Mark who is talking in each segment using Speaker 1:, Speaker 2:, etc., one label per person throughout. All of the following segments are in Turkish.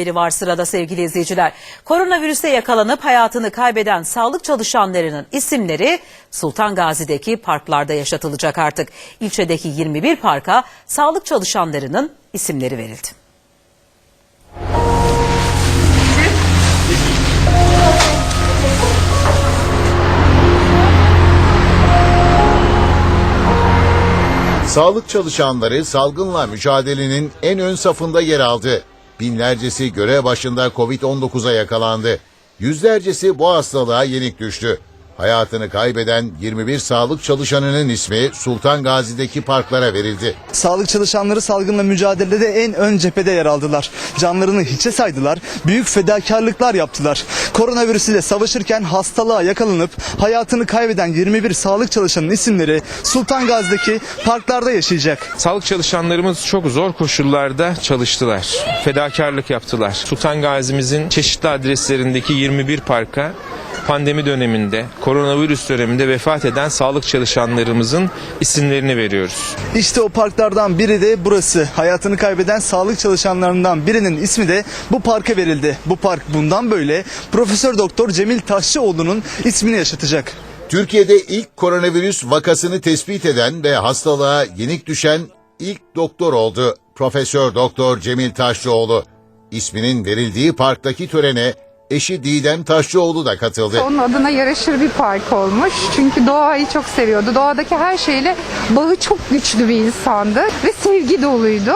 Speaker 1: Biri var sırada sevgili izleyiciler. Koronavirüse yakalanıp hayatını kaybeden sağlık çalışanlarının isimleri Sultan Gazi'deki parklarda yaşatılacak artık. İlçedeki 21 parka sağlık çalışanlarının isimleri verildi.
Speaker 2: Sağlık çalışanları salgınla mücadelenin en ön safında yer aldı. Binlercesi görev başında Covid-19'a yakalandı. Yüzlercesi bu hastalığa yenik düştü. Hayatını kaybeden 21 sağlık çalışanının ismi Sultan Gazi'deki parklara verildi.
Speaker 3: Sağlık çalışanları salgınla mücadelede en ön cephede yer aldılar. Canlarını hiçe saydılar, büyük fedakarlıklar yaptılar. Koronavirüs ile savaşırken hastalığa yakalanıp hayatını kaybeden 21 sağlık çalışanının isimleri Sultan Gazi'deki parklarda yaşayacak.
Speaker 4: Sağlık çalışanlarımız çok zor koşullarda çalıştılar. Fedakarlık yaptılar. Sultan Gazi'mizin çeşitli adreslerindeki 21 parka pandemi döneminde, koronavirüs döneminde vefat eden sağlık çalışanlarımızın isimlerini veriyoruz.
Speaker 3: İşte o parklardan biri de burası. Hayatını kaybeden sağlık çalışanlarından birinin ismi de bu parka verildi. Bu park bundan böyle Profesör Doktor Cemil Taşçıoğlu'nun ismini yaşatacak.
Speaker 2: Türkiye'de ilk koronavirüs vakasını tespit eden ve hastalığa yenik düşen ilk doktor oldu. Profesör Doktor Cemil Taşçıoğlu. İsminin verildiği parktaki törene eşi Didem Taşçıoğlu da katıldı.
Speaker 5: Onun adına yaraşır bir park olmuş. Çünkü doğayı çok seviyordu. Doğadaki her şeyle bağı çok güçlü bir insandı ve sevgi doluydu.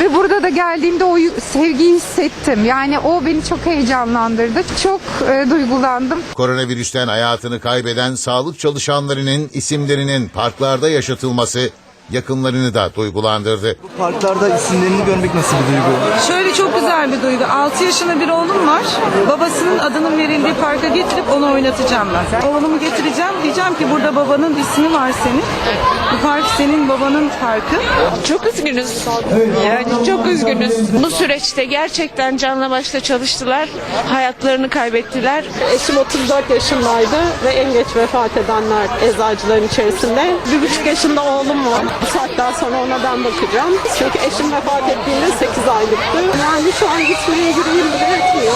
Speaker 5: Ve burada da geldiğimde o sevgiyi hissettim. Yani o beni çok heyecanlandırdı. Çok e, duygulandım.
Speaker 2: Koronavirüsten hayatını kaybeden sağlık çalışanlarının isimlerinin parklarda yaşatılması yakınlarını da duygulandırdı.
Speaker 3: Bu parklarda isimlerini görmek nasıl bir duygu?
Speaker 6: Şöyle çok güzel bir duygu. 6 yaşında bir oğlum var. Babasının adının verildiği parka getirip onu oynatacağım ben. Oğlumu getireceğim. Diyeceğim ki burada babanın ismi var senin. Bu park senin babanın parkı.
Speaker 7: Çok üzgünüz. Yani çok üzgünüz. Bu süreçte gerçekten canla başla çalıştılar. Hayatlarını kaybettiler.
Speaker 8: Eşim 34 yaşındaydı ve en geç vefat edenler eczacıların içerisinde. Bir buçuk yaşında oğlum var. Bu saatten sonra ona ben bakacağım. Çünkü eşim vefat ettiğinde 8 aylıktı. Yani şu an gitmeye yüreğim bile etmiyor.